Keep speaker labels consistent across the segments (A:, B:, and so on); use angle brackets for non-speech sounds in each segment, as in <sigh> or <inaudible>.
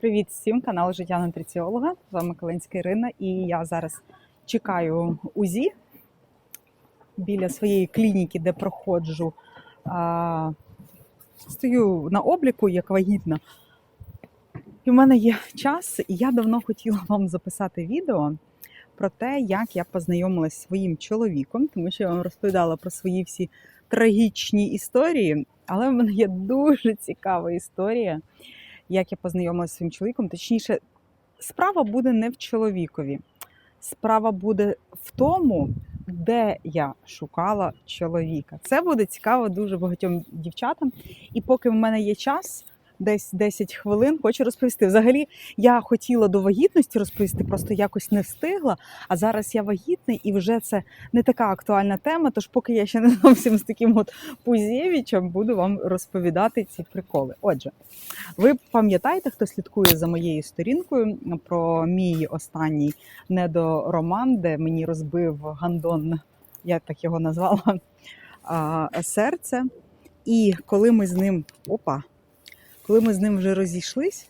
A: Привіт всім, канал Життя нутриціолога. З вами Калинська Ірина, і я зараз чекаю УЗІ біля своєї клініки, де проходжу. А, стою на обліку як вагітна. І в мене є час, і я давно хотіла вам записати відео про те, як я познайомилася зі своїм чоловіком, тому що я вам розповідала про свої всі трагічні історії. Але в мене є дуже цікава історія, як я познайомилася з своїм чоловіком. Точніше, справа буде не в чоловікові. Справа буде в тому, де я шукала чоловіка. Це буде цікаво дуже багатьом дівчатам. І поки в мене є час, десь 10 хвилин, хочу розповісти. Взагалі, я хотіла до вагітності розповісти, просто якось не встигла. А зараз я вагітна, і вже це не така актуальна тема. Тож, поки я ще не зовсім з таким от Пузєвічем, буду вам розповідати ці приколи. Отже, ви пам'ятаєте, хто слідкує за моєю сторінкою про мій останній недороман, де мені розбив гандон, я так його назвала, серце. І коли ми з ним опа, коли ми з ним вже розійшлись,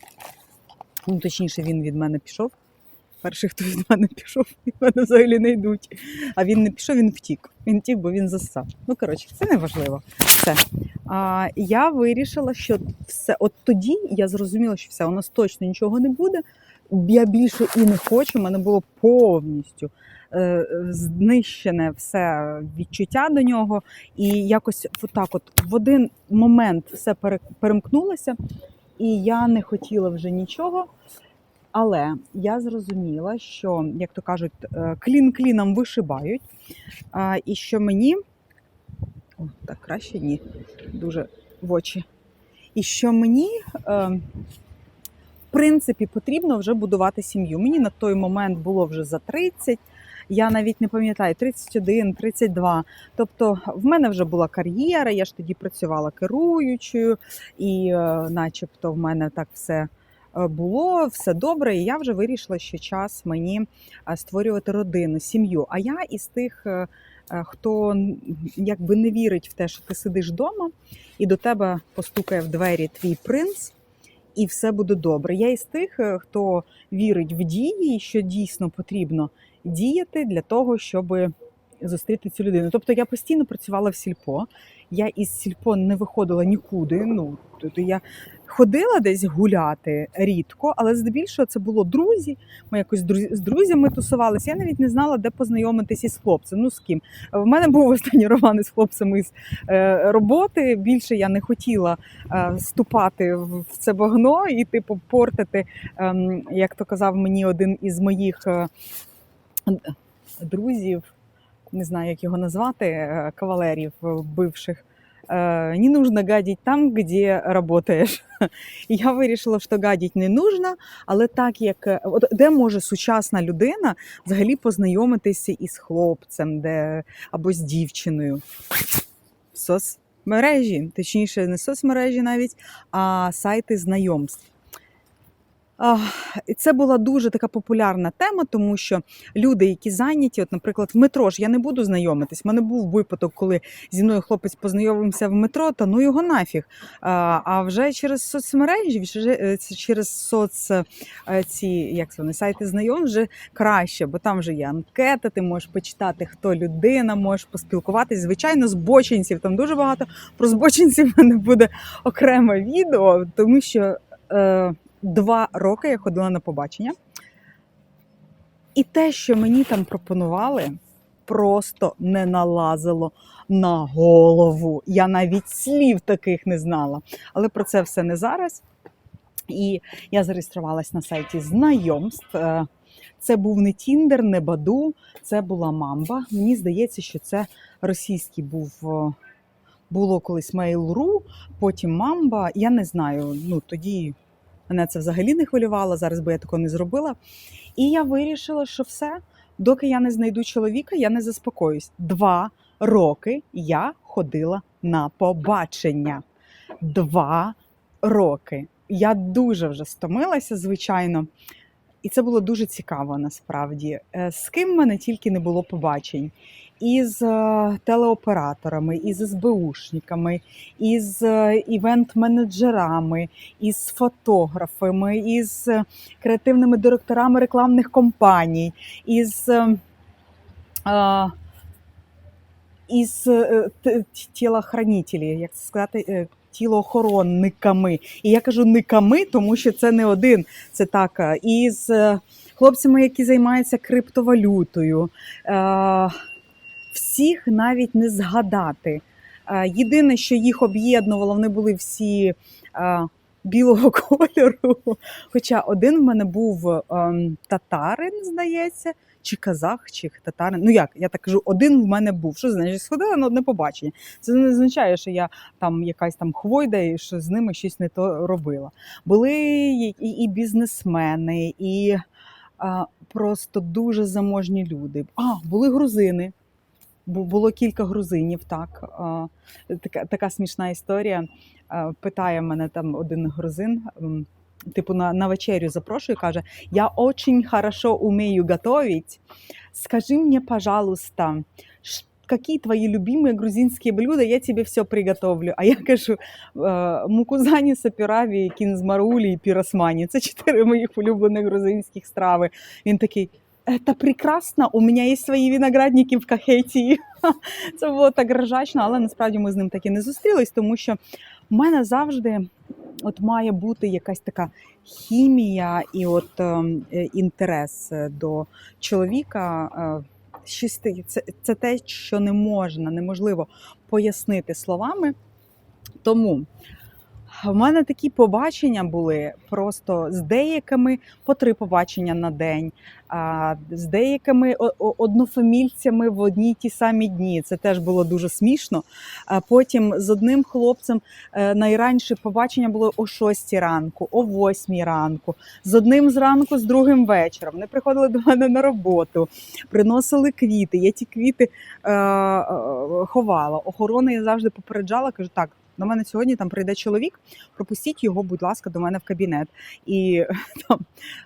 A: ну точніше, він від мене пішов. Перший, хто від мене пішов, <laughs> від мене взагалі не йдуть. А він не пішов, він втік. Він втік, бо він засав. Ну, коротше, це не важливо. Все. А, я вирішила, що все, от тоді я зрозуміла, що все, у нас точно нічого не буде. Я більше і не хочу. У мене було повністю знищене все відчуття до нього. І якось отак, от в один момент все пере- перемкнулося, і я не хотіла вже нічого. Але я зрозуміла, що, як то кажуть, е, клін кліном вишибають, і що мені О, так краще ні, дуже в очі. І що мені, е, в принципі, потрібно вже будувати сім'ю. Мені на той момент було вже за 30, я навіть не пам'ятаю, 31, 32. Тобто в мене вже була кар'єра, я ж тоді працювала керуючою, і е, начебто в мене так все е, було, все добре. І я вже вирішила, що час мені е, створювати родину, сім'ю. А я із тих. Хто якби не вірить в те, що ти сидиш вдома, і до тебе постукає в двері твій принц, і все буде добре. Я із тих, хто вірить в дії, що дійсно потрібно діяти для того, щоб зустріти цю людину. Тобто я постійно працювала в сільпо. Я із сільпо не виходила нікуди. Ну тобто я ходила десь гуляти рідко, але здебільшого це було друзі. Ми якось з друзями тусувалися. Я навіть не знала, де познайомитись із хлопцем. Ну з ким. В мене був останній роман із хлопцем із е, роботи. Більше я не хотіла е, вступати в це багно і типу портити, ем, як то казав мені один із моїх е, друзів, не знаю, як його назвати, е, кавалерів е, бивших. Е, Не нужно гадить там, де працюєш. <laughs> Я вирішила, що гадить не нужно, але так як от де може сучасна людина взагалі познайомитися із хлопцем, де або з дівчиною в соцмережі, точніше, не соцмережі навіть, а сайти знайомств. І це була дуже така популярна тема, тому що люди, які зайняті, от, наприклад, в метро ж я не буду знайомитись. У мене був випадок, коли зі мною хлопець познайомився в метро, та ну його нафіг. А, вже через соцмережі, е, через соц е, ці як це вони, сайти знайом вже краще, бо там вже є анкета, ти можеш почитати, хто людина, можеш поспілкуватись. Звичайно, збочинців. Там дуже багато про збочинців <laughs> в мене буде окреме відео, тому що. Е, Два роки я ходила на побачення, і те, що мені там пропонували, просто не налазило на голову. Я навіть слів таких не знала. Але про це все не зараз. І я зареєструвалась на сайті знайомств. Е, Це був не Тіндер, не Баду, це була Мамба. Мені здається, що це російський був. е, Було колись Mail.ru, потім Мамба. Я не знаю. Ну тоді мене це взагалі не хвилювало. Зараз би я такого не зробила. І я вирішила, що все, доки я не знайду чоловіка, я не заспокоюсь. Два роки я ходила на побачення. Два роки. Я дуже вже стомилася, звичайно. І це було дуже цікаво насправді. Е, З ким в мене тільки не було побачень. Із е, телеоператорами, із СБУшниками, із е, івент-менеджерами, із фотографами, із е, креативними директорами рекламних компаній, із. із тілохранителі, як це сказати, тілоохоронниками. І я кажу никами, тому що це не один. Це так. Із хлопцями, які займаються криптовалютою. Е, Всіх навіть не згадати. Е, Єдине, що їх об'єднувало, вони були всі е, білого <laughs> кольору. Хоча один в мене був ем, татарин, здається, чи казах, чи татарин. Ну як, я так кажу, один в мене був. Що значить? Сходила на одне побачення. Це не означає, що я там якась там хвойда і що з ними щось не то робила. Були і, і, бізнесмени, і а, просто дуже заможні люди. А, були грузини. Бу- Було кілька грузинів, так. Така, така смішна історія. Питає мене там один грузин, типу на, на вечерю запрошує, каже: Я очень хорошо умею готовить. Скажи мне, пожалуйста, какие твои любимые грузинские блюда, я тебе все приготовлю. А я кажу, «Е, мукузані, сапіраві, кінзмарулі і піросмані. Це <laughs> чотири моїх улюблених грузинських страви. Він такий. Это прекрасно, у мене є свої виноградники в Кахетії. <laughs> Це було так ржачно, але насправді ми з ним таки не зустрілись, тому що в мене завжди от має бути якась така хімія і от ем, е, інтерес е, до чоловіка. е, це, це те, що не можна, неможливо пояснити словами. Тому в мене такі побачення були просто з деякими по три побачення на день, а з деякими однофамільцями в одні ті самі дні. Це теж було дуже смішно. А потім з одним хлопцем е, найранше побачення було о 6 ранку, о 8 ранку, з одним зранку, з другим вечором. Вони приходили до мене на роботу, приносили квіти. Я ті квіти е, е, ховала. Охорони я завжди попереджала, кажу, так. До мене сьогодні там прийде чоловік, пропустіть його, будь ласка, до мене в кабінет. І <laughs> там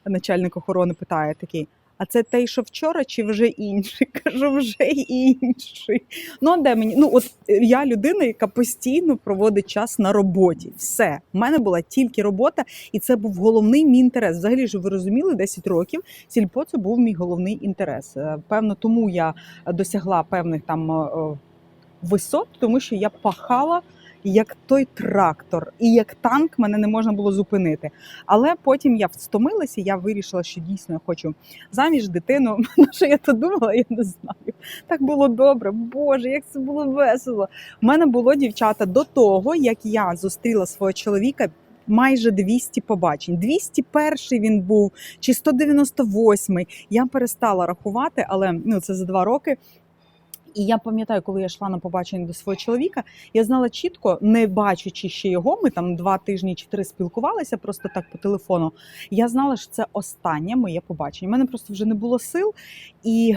A: начальник охорони питає такий: а це той, що вчора, чи вже інший? <laughs> Кажу, вже інший. Ну, а де мені? Ну, от е, я людина, яка постійно проводить час на роботі. Все. У мене була тільки робота, і це був головний мій інтерес. Взагалі, ж ви розуміли, 10 років сільпо це був мій головний інтерес. Е, Певно, тому я досягла певних там е, висот, тому що я пахала. Як той трактор, і як танк мене не можна було зупинити. Але потім я встомилася, я вирішила, що дійсно я хочу заміж дитину. <laughs> На що я то думала, я не знаю. Так було добре. Боже, як це було весело. У мене було дівчата до того, як я зустріла свого чоловіка. Майже 200 побачень. 201 він був чи 198. Я перестала рахувати, але ну це за два роки. І я пам'ятаю, коли я йшла на побачення до свого чоловіка, я знала чітко, не бачачи ще його. Ми там два тижні чи три спілкувалися просто так по телефону. Я знала, що це останнє моє побачення. У мене просто вже не було сил, і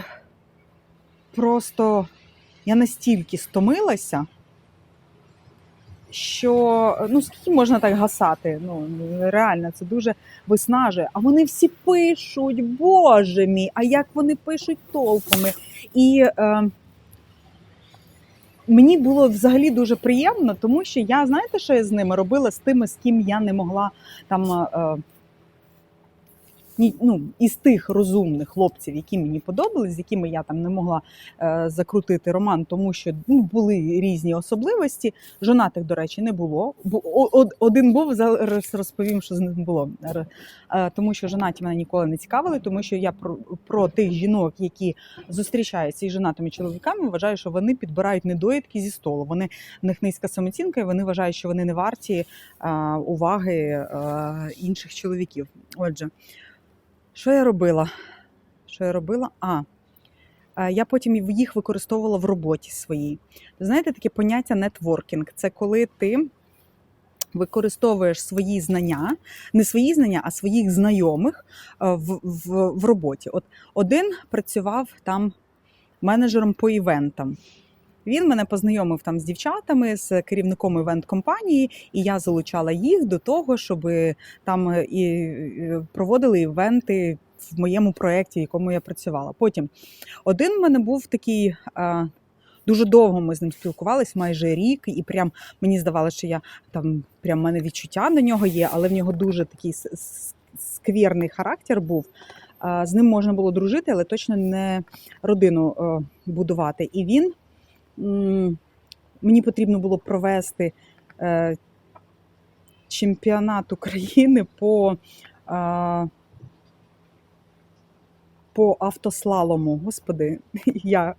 A: просто я настільки стомилася, що ну скільки можна так гасати? Ну реально, це дуже виснажує. А вони всі пишуть, боже мій, а як вони пишуть толпами. І е, мені було взагалі дуже приємно, тому що я знаєте, що я з ними робила з тими, з ким я не могла там. Ну, із тих розумних хлопців, які мені подобались, з якими я там не могла е, закрутити роман, тому що ну, були різні особливості. Жонатих, до речі, не було. Бу, од- один був, зараз розповім, що з ним було. Е, тому що жонаті мене ніколи не цікавили, тому що я про, про тих жінок, які зустрічаються із жонатими чоловіками, вважаю, що вони підбирають недоїдки зі столу. Вони в них низька самооцінка, і вони вважають, що вони не варті е, уваги е, інших чоловіків. Отже. Що я робила? Що я робила? А, е, я потім їх використовувала в роботі своїй. Знаєте таке поняття нетворкінг? Це коли ти використовуєш свої знання, не свої знання, а своїх знайомих е, в, в, в роботі. От один працював там менеджером по івентам. Він мене познайомив там з дівчатами, з керівником івент-компанії, і я залучала їх до того, щоб там е, і е, проводили івенти в моєму проєкті, в якому я працювала. Потім один в мене був такий. е, Дуже довго ми з ним спілкувались, майже рік, і прям мені здавалося, що я там прям мене відчуття до нього є, але в нього дуже такий с- с- сквірний характер був. З ним можна було дружити, але точно не родину будувати. І він мені потрібно було провести е, чемпіонат України по, по автослалому. Господи, <laughs> я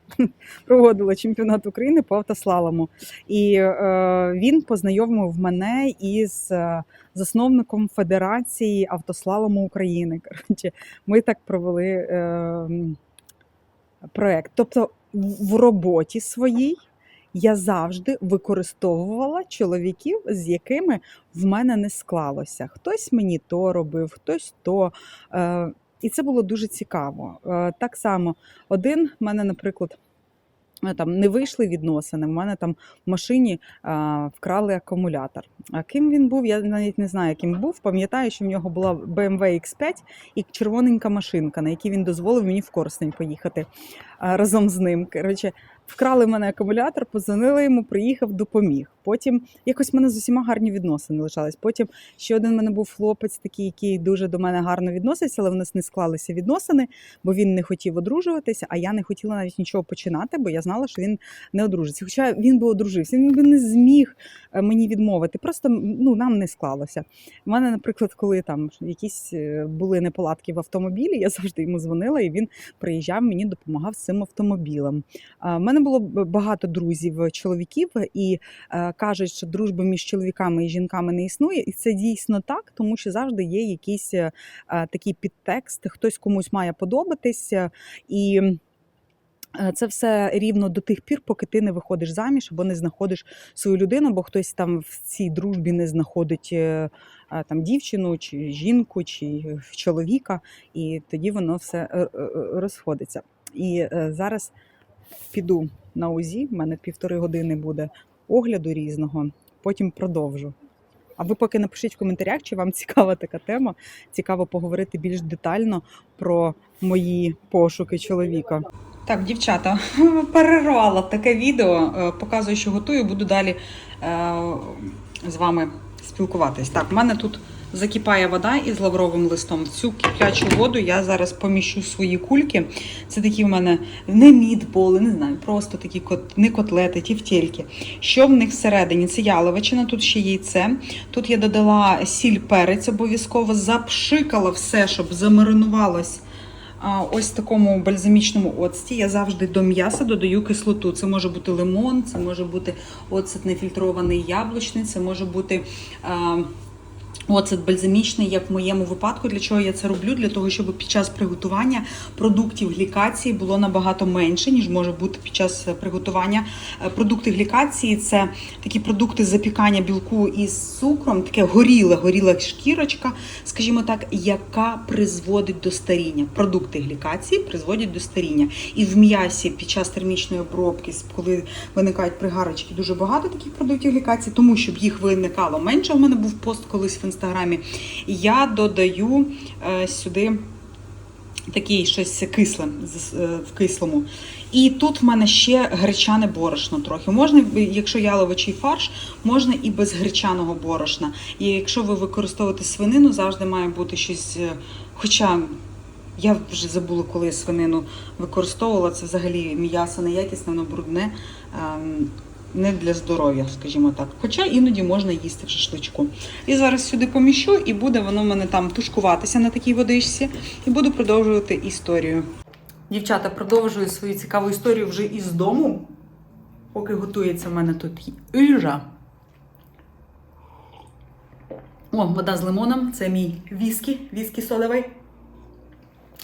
A: проводила чемпіонат України по автослалому. І е, він познайомив мене із е, засновником Федерації автослалому України. <laughs> Ми так провели м, проект. Тобто, в роботі своїй я завжди використовувала чоловіків, з якими в мене не склалося. Хтось мені то робив, хтось то. Е, і це було дуже цікаво. Е, так само, один в мене, наприклад, е, там не вийшли відносини. В мене там в машині а, вкрали акумулятор. А ким він був, я навіть не знаю, ким був. Пам'ятаю, що в нього була BMW X5 і червоненька машинка, на якій він дозволив мені в Корсень поїхати а, разом з ним. Коротше, вкрали мене акумулятор, позвонили йому, приїхав, допоміг. Потім якось в мене з усіма гарні відносини лишались. Потім ще один в мене був хлопець, такий, який дуже до мене гарно відносився, але в нас не склалися відносини, бо він не хотів одружуватися, а я не хотіла навіть нічого починати, бо я знала, що він не одружиться. Хоча він би одружився, він би не зміг е, мені відмовити. Просто ну нам не склалося. У мене, наприклад, коли там якісь е, були неполадки в автомобілі, я завжди йому дзвонила, і він приїжджав мені, допомагав з цим автомобілем. Мене було багато друзів, е, чоловіків, і е, кажуть, що дружба між чоловіками і жінками не існує, і це дійсно так, тому що завжди є якийсь е, такий підтекст, хтось комусь має подобатись, і це все рівно до тих пір, поки ти не виходиш заміж або не знаходиш свою людину, бо хтось там в цій дружбі не знаходить там дівчину чи жінку, чи чоловіка, і тоді воно все розходиться. І зараз піду на УЗІ, в мене півтори години буде огляду різного, потім продовжу. А ви поки напишіть в коментарях, чи вам <laughs> цікава така тема, цікаво поговорити більш детально про мої пошуки чоловіка. Так, дівчата, <laughs> перервала таке відео. е, Показую, що готую, буду далі е, з вами спілкуватись. Так, в мене тут закипає вода із лавровим листом. В цю киплячу воду я зараз поміщу свої кульки. Це такі в мене не мідболи, не знаю, просто такі кот, не котлети, тівтєльки. Що в них всередині? Це яловичина, тут ще яйце. Тут я додала сіль перець обов'язково, запшикала все, щоб замаринувалось. Ось в такому бальзамічному оцті я завжди до м'яса додаю кислоту. Це може бути лимон, це може бути оцет нефільтрований яблучний, це може бути оцет бальзамічний, як в моєму випадку. Для чого я це роблю? Для того, щоб під час приготування продуктів глікації було набагато менше, ніж може бути під час приготування. Е, Продукти глікації це такі продукти запікання білку із цукром, таке горіле, горіла шкірочка, скажімо так, яка призводить до старіння. Продукти глікації призводять до старіння. І в м'ясі під час термічної обробки, коли виникають пригарочки, дуже багато таких продуктів глікації, тому щоб їх виникало менше. У мене був пост колись в інстаграмі. Я додаю е, сюди такий щось кисле е, в кислому. І тут в мене ще гречане борошно трохи. Можна, якщо яловичий фарш, можна і без гречаного борошна. І якщо ви використовуєте свинину, завжди має бути щось. е, Хоча я вже забула, коли свинину використовувала. Це взагалі м'ясо неякісне, воно брудне. Не для здоров'я, скажімо так. Хоча іноді можна їсти в шашличку. І зараз сюди поміщу, і буде воно в мене там тушкуватися на такій водичці, і буду продовжувати історію. Дівчата, продовжую свою цікаву історію вже із дому. Поки готується в мене тут їжа. О, вода з лимоном. Це мій віскі, віскі содовий.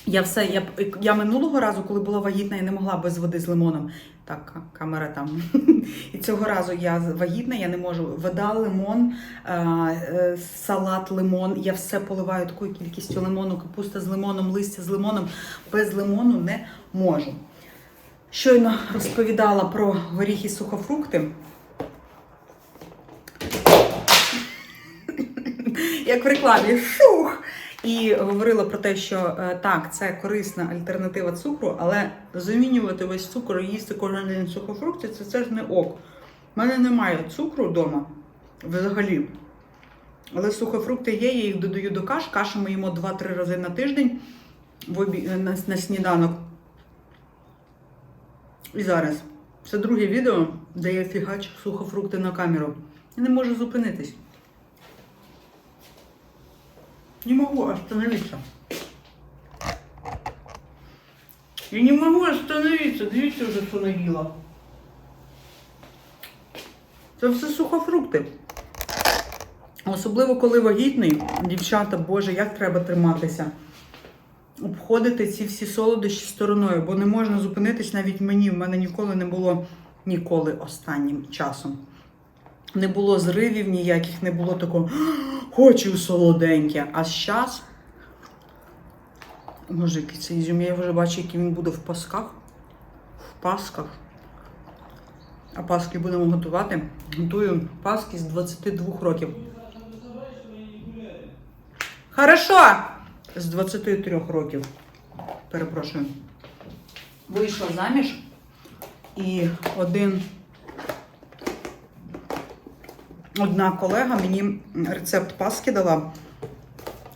A: Я все, я, я минулого разу, коли була вагітна, я не могла без води з лимоном. Так, камера там. <laughs> І цього разу я вагітна, я не можу. Вода, лимон, е, салат, лимон. Я все поливаю такою кількістю лимону, капуста з лимоном, листя з лимоном. Без лимону не можу. Щойно розповідала про горіхи сухофрукти. <laughs> Як в рекламі. Шух! І говорила про те, що е, так, це корисна альтернатива цукру, але замінювати весь цукор і їсти кожен день сухофрукти це, це ж не ок. У мене немає цукру вдома взагалі. Але сухофрукти є, я їх додаю до каш. Каші ми їмо 2-3 рази на тиждень в обі... на, на сніданок. І зараз. Це друге відео, де я фігачу сухофрукти на камеру. Я не можу зупинитись. Не могу остановиться. Я не могу остановиться. Дивіться вже, що наїла. Це все сухофрукти. Особливо, коли вагітний, дівчата, боже, як треба триматися. Обходити ці всі солодощі стороною, бо не можна зупинитись навіть мені. В мене ніколи не було ніколи останнім часом. Не було зривів ніяких, не було такого хочу солоденьке. А зараз, може, який це ізюм, я вже бачу, який він буде в пасках. В пасках. А паски будемо готувати. Готую паски з 22 років. Хорошо! З 23 років. Перепрошую. Вийшла заміж. І один. Одна колега мені рецепт паски дала,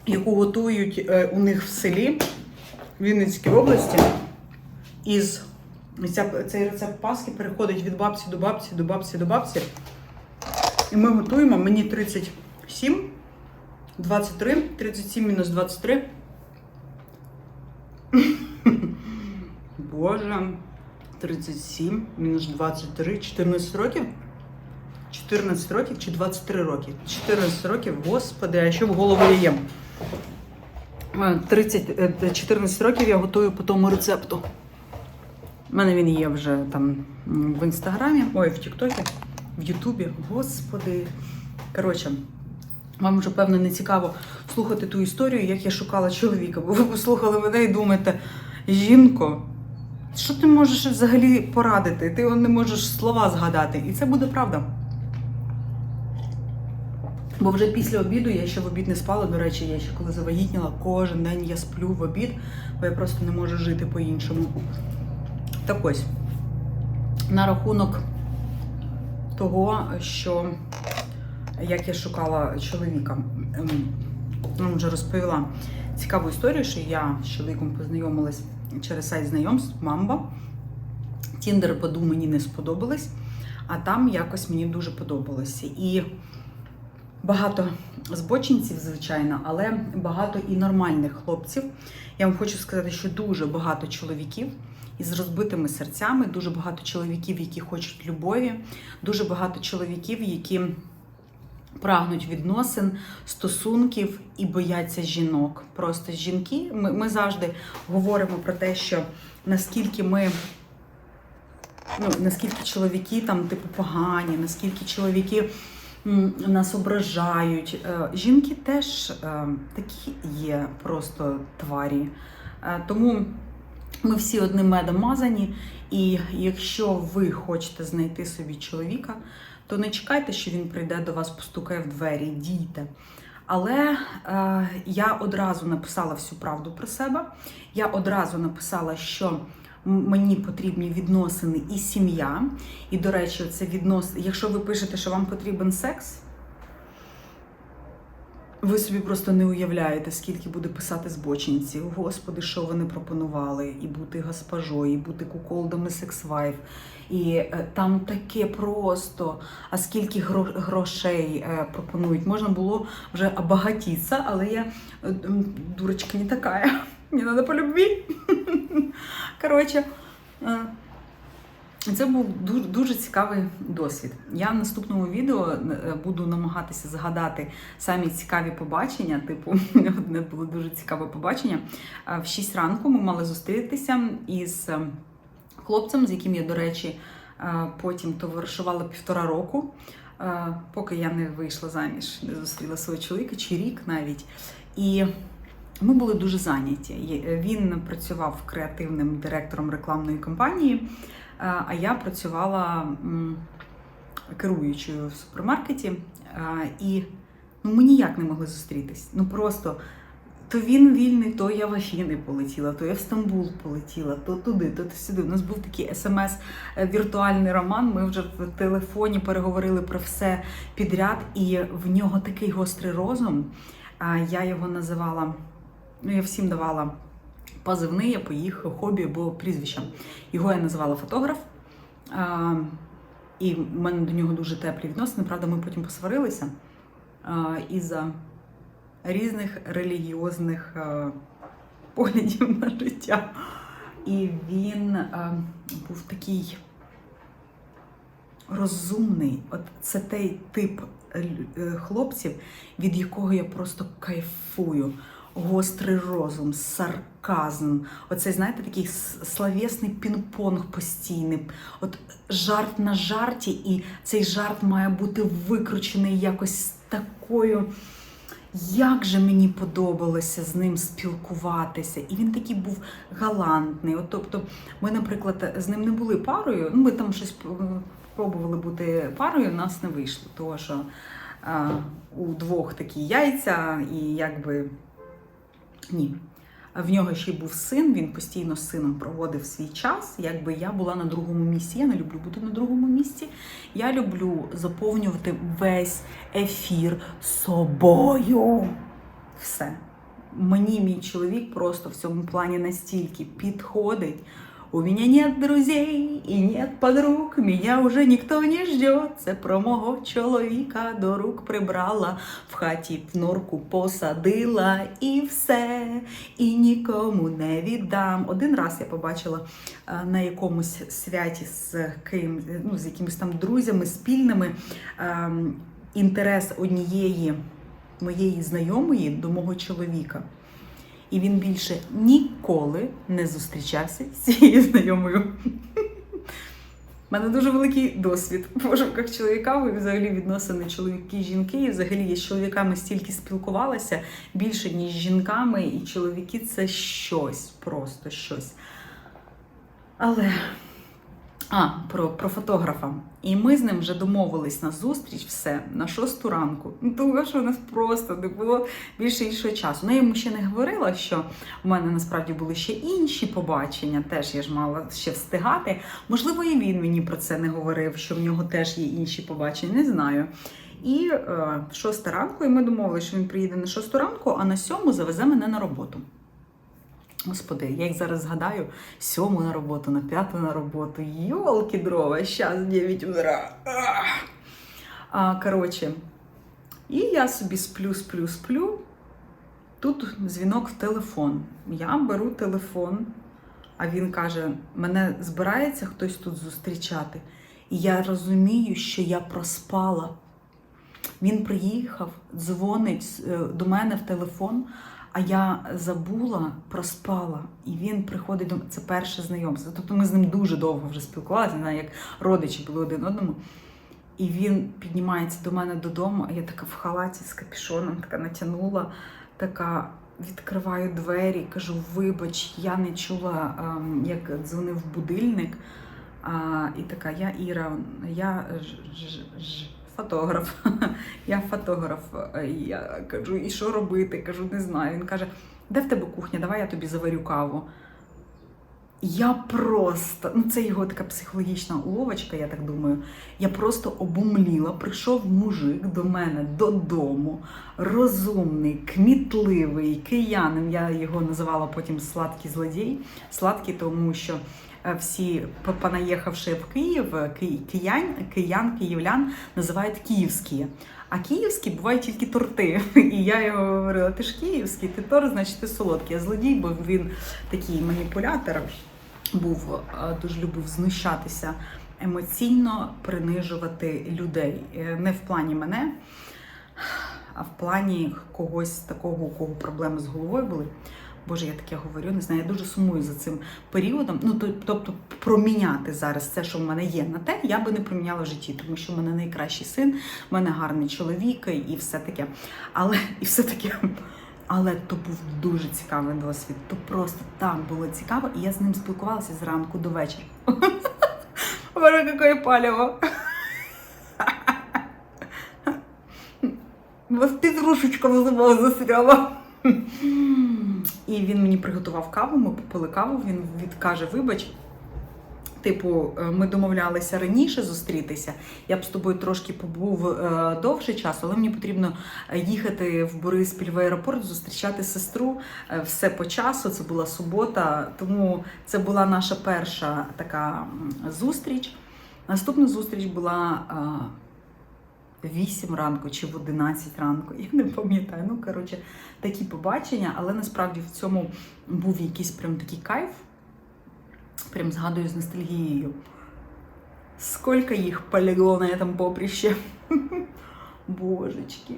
A: яку готують е, у них в селі в Вінницькій області. Із цей рецепт паски переходить від бабці до бабці, до бабці до бабці. І ми готуємо. Мені 37, 23, 37 мінус 23. <laughs> Боже, 37 мінус 23, 14 років. 14 років чи 23 роки? 14 років, господи, а що в голову я їм? Е, 30, е, 14 років я готую по тому рецепту. У мене він є вже там в інстаграмі, ой, в Тіктокі, в Ютубі. Господи. Коротше, вам вже, певно, не цікаво слухати ту історію, як я шукала чоловіка, бо ви послухали мене і думаєте, жінко, що ти можеш взагалі порадити? Ти не можеш слова згадати. І це буде правда. Бо вже після обіду я ще в обід не спала. До речі, я ще коли завагітніла, кожен день я сплю в обід, бо я просто не можу жити по-іншому. Так ось, на рахунок того, що як я шукала чоловіка, ем, ну, вже розповіла цікаву історію, що я з чоловіком познайомилась через сайт знайомств Мамба. Тіндер поду мені не сподобались, а там якось мені дуже подобалося. І багато збочинців, звичайно, але багато і нормальних хлопців. Я вам хочу сказати, що дуже багато чоловіків із розбитими серцями, дуже багато чоловіків, які хочуть любові, дуже багато чоловіків, які прагнуть відносин, стосунків і бояться жінок. Просто жінки. Ми, ми завжди говоримо про те, що наскільки ми. Ну, наскільки чоловіки там типу погані, наскільки чоловіки нас ображають. Е, Жінки теж е, такі є просто тварі. Е, Тому ми всі одним медом мазані. І якщо ви хочете знайти собі чоловіка, то не чекайте, що він прийде до вас, постукає в двері, дійте. Але е, я одразу написала всю правду про себе. Я одразу написала, що мені потрібні відносини і сім'я. І, до речі, це віднос... якщо ви пишете, що вам потрібен секс, ви собі просто не уявляєте, скільки буде писати збочинців. Господи, що вони пропонували, і бути госпожою, і бути куколдами секс-вайф. І е, там таке просто. А скільки гро- грошей е, пропонують? Можна було вже обагатитися, але я е, дурочка не така. Мені треба по любві. Коротше. е, це був дуже, дуже цікавий досвід. Я в наступному відео е, буду намагатися згадати самі цікаві побачення. Типу, <laughs> одне було дуже цікаве побачення. Е, В 6 ранку ми мали зустрітися із хлопцем, з яким я, до речі, потім товаришувала півтора року, поки я не вийшла заміж, не зустріла свого чоловіка, чи рік навіть. І ми були дуже зайняті. Він працював креативним директором рекламної кампанії. Е, А я працювала керуючою в супермаркеті, Е, і ну, ми ніяк не могли зустрітись. Ну просто то він вільний, то я в Афіни полетіла, то я в Стамбул полетіла, то туди, то сюди. У нас був такий смс е, віртуальний роман. Ми вже в телефоні переговорили про все підряд, і в нього такий гострий розум. Я його називала, я всім давала позивний по їх хобі або прізвищам. Його я називала фотограф. І в мене до нього дуже теплі відносини. Правда, ми потім посварилися із-за різних релігіозних поглядів на життя. І він був такий розумний. От це той тип е, хлопців, від якого я просто кайфую. Гострий розум, сарказм. Оцей, знаєте, такий словесний пінг-понг постійний. От жарт на жарті, і цей жарт має бути викручений якось такою. Як же мені подобалося з ним спілкуватися, і він такий був галантний. От, тобто, ми, наприклад, з ним не були парою. Ну, ми там щось пробували бути парою, нас не вийшло. Тому що а, у двох такі яйця, і якби ні. В нього ще й був син, він постійно з сином проводив свій час. Якби я була на другому місці. Я не люблю бути на другому місці. Я люблю заповнювати весь ефір собою. Все. Мені мій чоловік просто в цьому плані настільки підходить. У меня нет друзей і нет подруг, меня уже ніхто не ждет. Це про мого чоловіка до рук прибрала, в хаті норку посадила і все, і нікому не віддам. Один раз я побачила е, на якомусь святі з ким, ну, з якимись там друзями спільними ем, інтерес однієї моєї знайомої до мого чоловіка. І він більше ніколи не зустрічався з цією знайомою. У мене дуже великий досвід в пошуках чоловіка, і взагалі відносини чоловіки і жінки. І взагалі я з чоловіками стільки спілкувалася більше, ніж з жінками, і чоловіки це щось, просто щось. Але а, про, про фотографа. І ми з ним вже домовились на зустріч все на шосту ранку. Ну, тому що у нас просто не було більше іншого часу. Ну, я йому ще не говорила, що в мене насправді були ще інші побачення, теж я ж мала ще встигати. Можливо, і він мені про це не говорив, що в нього теж є інші побачення, не знаю. І е, шоста ранку, і ми домовилися, що він приїде на шосту ранку, а на сьому завезе мене на роботу. Господи, я їх зараз згадаю, сьому на роботу, на п'яту на роботу. Йолки дрова, щас 9 утра. А, коротше, і я собі сплю, сплю, сплю. Тут дзвінок в телефон. Я беру телефон, а він каже: мене збирається хтось тут зустрічати. І я розумію, що я проспала. Він приїхав, дзвонить е, до мене в телефон, а я забула, проспала. І він приходить до мене. Це перше знайомство. Тобто ми з ним дуже довго вже спілкувалися, не знаю, як родичі були один одному. І він піднімається до мене додому, а я така в халаті з капюшоном, така натягнула, така відкриваю двері, кажу: вибач, я не чула, ем, як дзвонив будильник. І така, я Іра, я ж, фотограф. <laughs> я фотограф. Я кажу, і що робити? Кажу, не знаю. Він каже, де в тебе кухня? Давай я тобі заварю каву. Я просто, ну це його така психологічна уловочка, я так думаю. Я просто обумліла. Прийшов мужик до мене додому, розумний, кмітливий, киянин. Я його називала потім сладкий злодій. Сладкий, тому що е, всі, п- понаїхавши в Київ, е, киян, киян, київлян називають київські. А київські бувають тільки торти. <laughs> І я його говорила: ти ж київський, ти торт, значить ти солодкий. А злодій, бо він такий маніпулятор був, е, дуже любив знущатися, емоційно принижувати людей. Е, Не в плані мене, а в плані когось такого, у кого проблеми з головою були. Боже, я таке говорю, не знаю, я дуже сумую за цим періодом. Ну, тобто, проміняти зараз це, що в мене є, на те, я би не проміняла в житті, тому що в мене найкращий син, в мене гарний чоловік і все таке. Але і все таке. Але то був дуже цікавий досвід. То просто так було цікаво, і я з ним спілкувалася з ранку до вечора. <laughs> Боже, яке палево. Вот <laughs> петрушечка в зубах застряла. <laughs> І він мені приготував каву, ми попили каву, він відкаже, вибач. Типу, е, ми домовлялися раніше зустрітися. Я б з тобою трошки побув е, довше часу, але мені потрібно е, їхати в Бориспіль в аеропорт, зустрічати сестру. Все по часу. Це була субота, тому це була наша перша така зустріч. Наступна зустріч була 8 ранку чи в 11 ранку. <laughs> Я не пам'ятаю. Ну, коротше, такі побачення, але насправді в цьому був якийсь прям такий кайф. Прям згадую з ностальгією. Скільки їх полегло на этом поприщі. <laughs> Божечки.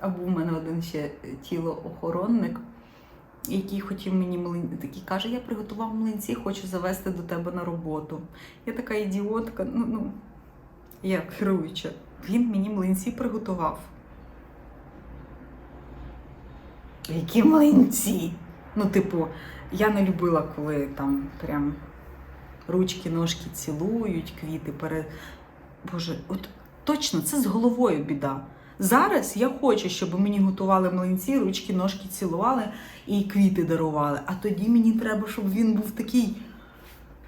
A: А був у мене один ще тілоохоронник, який хотів мені млинці, такий каже, я приготував млинці, хочу завести до тебе на роботу. Я така ідіотка, ну, ну як керуюча. Він мені млинці приготував. Які млинці? Ну, типу, я не любила, коли там прям ручки, ножки цілують, квіти пере. Боже, от точно це з головою біда. Зараз я хочу, щоб мені готували млинці, ручки, ножки цілували і квіти дарували. А тоді мені треба, щоб він був такий.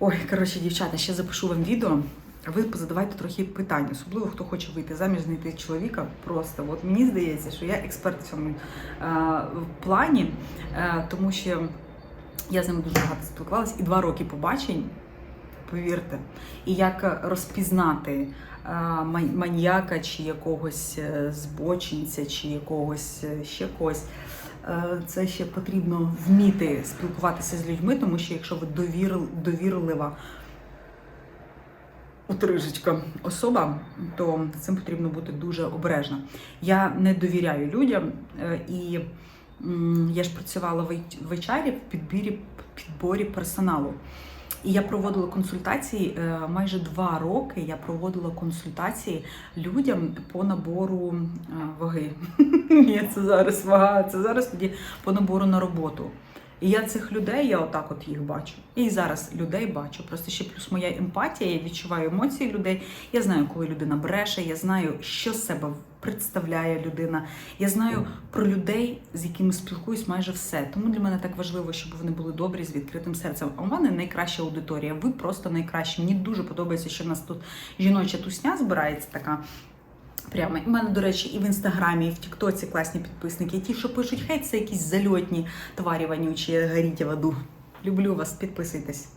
A: Ой, коротше, дівчата, ще запишу вам відео. Ви позадавайте трохи питань, особливо хто хоче вийти заміж, знайти чоловіка. Просто от мені здається, що я експерт в цьому е, плані, е, тому що я з ним дуже багато спілкувалася і два роки побачень, повірте. І як розпізнати е, маньяка чи якогось збочинця, чи якогось ще когось. Це ще потрібно вміти спілкуватися з людьми, тому що якщо ви довірлива утрижечка особа, то цим потрібно бути дуже обережно. Я не довіряю людям, е, і я ж працювала в в HR в підбірі підборі персоналу. І я проводила консультації е, майже два роки. Я проводила консультації людям по набору е, ваги. <laughs> Це зараз вага, це зараз тоді по набору на роботу. І я цих людей, я отак от їх бачу. І зараз людей бачу. Просто ще плюс моя емпатія, я відчуваю емоції людей. Я знаю, коли людина бреше, я знаю, що з себе представляє людина. Я знаю про людей, з якими спілкуюсь майже все. Тому для мене так важливо, щоб вони були добрі з відкритим серцем. А у мене найкраща аудиторія. Ви просто найкращі. Мені дуже подобається, що в нас тут жіноча тусня збирається така. Прямо у мене, до речі, і в інстаграмі, і в Тіктоці класні підписники. Ті, що пишуть, хай це якісь зальотні тварі вонючі, горіть в аду. Люблю вас, підписуйтесь.